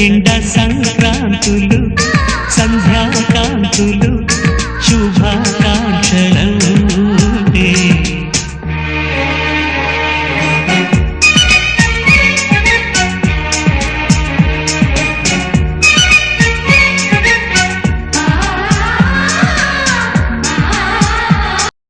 నిండా సంగ